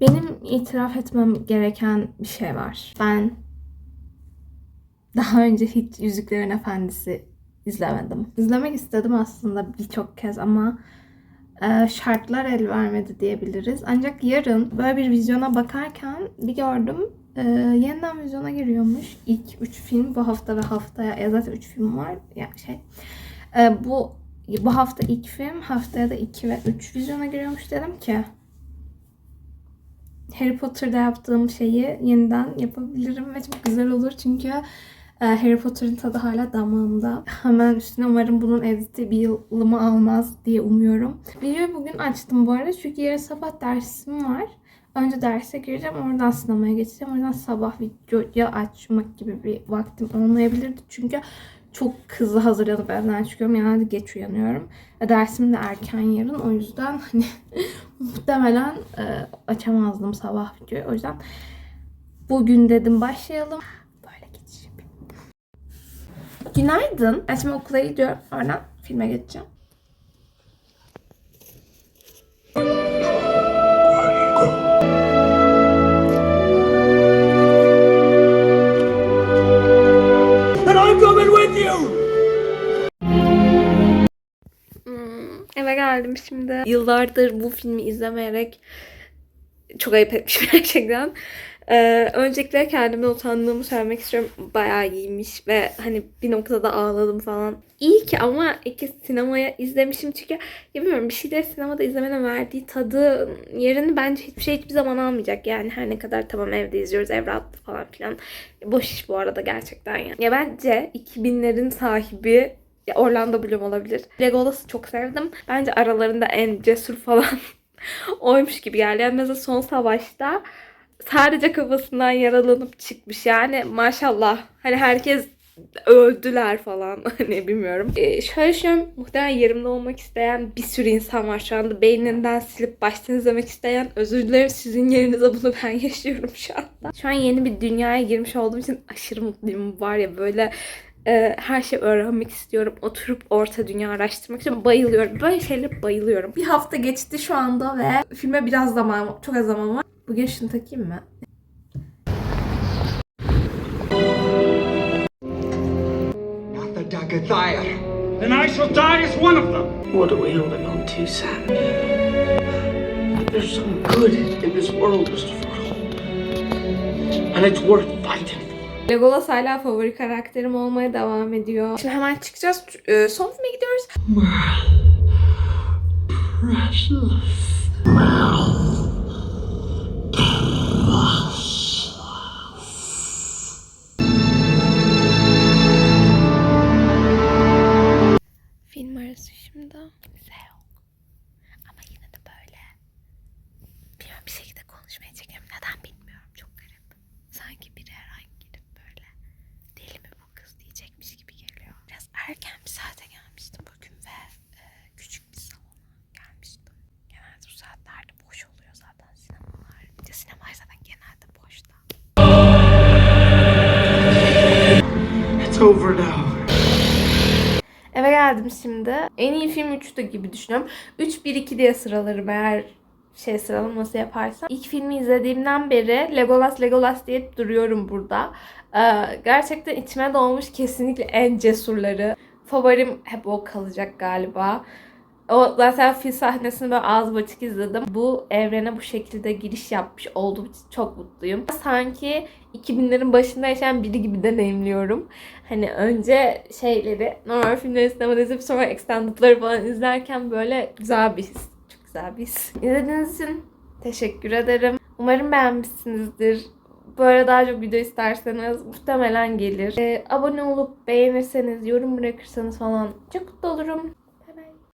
Benim itiraf etmem gereken bir şey var. Ben daha önce hiç Yüzüklerin Efendisi izlemedim. İzlemek istedim aslında birçok kez ama e, şartlar el vermedi diyebiliriz. Ancak yarın böyle bir vizyona bakarken bir gördüm. e, yeniden vizyona giriyormuş. İlk 3 film bu hafta ve haftaya. Ya zaten 3 film var. Ya şey. e, bu bu hafta ilk film, haftaya da 2 ve 3 vizyona giriyormuş dedim ki Harry Potter'da yaptığım şeyi yeniden yapabilirim ve çok güzel olur çünkü e, Harry Potter'ın tadı hala damağımda. Hemen üstüne umarım bunun editi bir yılımı almaz diye umuyorum. Videoyu bugün açtım bu arada çünkü yarın sabah dersim var. Önce derse gireceğim, oradan sinemaya geçeceğim. Oradan sabah videoyu açmak gibi bir vaktim olmayabilirdi. Çünkü çok hızlı hazırlanıp evden çıkıyorum. Yani geç uyanıyorum. Ve dersim de erken yarın. O yüzden hani muhtemelen e, açamazdım sabah videoyu. O yüzden bugün dedim başlayalım. Böyle yapayım. Günaydın. Ben şimdi okula gidiyorum. Oradan filme geçeceğim. Geldim şimdi. Yıllardır bu filmi izlemeyerek çok ayıp etmişim gerçekten. Ee, öncelikle kendime utandığımı söylemek istiyorum. Bayağı iyiymiş ve hani bir noktada ağladım falan. İyi ki ama iki sinemaya izlemişim çünkü ya bilmiyorum bir şeyleri sinemada izlemenin verdiği tadı yerini bence hiçbir şey hiçbir zaman almayacak. Yani her ne kadar tamam evde izliyoruz ev rahatlığı falan filan. Boş iş bu arada gerçekten yani. Ya bence 2000'lerin sahibi ya Orlando Bloom olabilir. Legolas'ı çok sevdim. Bence aralarında en cesur falan oymuş gibi geldi. Yani mesela son savaşta sadece kafasından yaralanıp çıkmış. Yani maşallah. Hani herkes öldüler falan. Hani bilmiyorum. Ee, şöyle düşünüyorum. Muhtemelen yerimde olmak isteyen bir sürü insan var şu anda. Beyninden silip baştan izlemek isteyen. Özür dilerim sizin yerinize bunu ben yaşıyorum şu anda. Şu an yeni bir dünyaya girmiş olduğum için aşırı mutluyum. Var ya böyle e, her şeyi öğrenmek istiyorum. Oturup orta dünya araştırmak için bayılıyorum. Böyle şeylere bayılıyorum. Bir hafta geçti şu anda ve filme biraz zaman, çok az zaman var. Bugün şunu takayım mı? Not the Dagathiah. Then I shall die as one of them. What are we holding on to, Sam? There's some good in this world, Mr. Frodo. And it's worth fighting for. Legolas hala favori karakterim olmaya devam ediyor. Şimdi hemen çıkacağız. Ee, son filme gidiyoruz. Film arası şimdi. Yok. Ama yine de böyle. Bilmiyorum bir şekilde konuşmaya çekiyorum. Neden bilmiyorum. Çok garip. Sanki biri her an girip böyle deli mi bu kız diyecekmiş gibi geliyor. Biraz erken bir saate gelmiştim bugün ve e, küçük bir salona gelmiştim. Genelde bu saatlerde boş oluyor zaten sinemalar. Bir de sinemalar zaten genelde boşta. It's over now. Eve geldim şimdi. En iyi film 3'tü gibi düşünüyorum. 3-1-2 diye sıralarım eğer şey sıralaması yaparsam. İlk filmi izlediğimden beri Legolas Legolas deyip duruyorum burada. Ee, gerçekten içime doğmuş kesinlikle en cesurları. Favorim hep o kalacak galiba. O zaten fil sahnesini böyle ağız açık izledim. Bu evrene bu şekilde giriş yapmış olduğum için çok mutluyum. Sanki 2000'lerin başında yaşayan biri gibi deneyimliyorum. Hani önce şeyleri normal filmleri sinemada izleyip sonra extended'ları falan izlerken böyle güzel bir his. Çok güzel bir his. İzlediğiniz için teşekkür ederim. Umarım beğenmişsinizdir. Böyle daha çok video isterseniz muhtemelen gelir. Ee, abone olup beğenirseniz, yorum bırakırsanız falan çok mutlu olurum.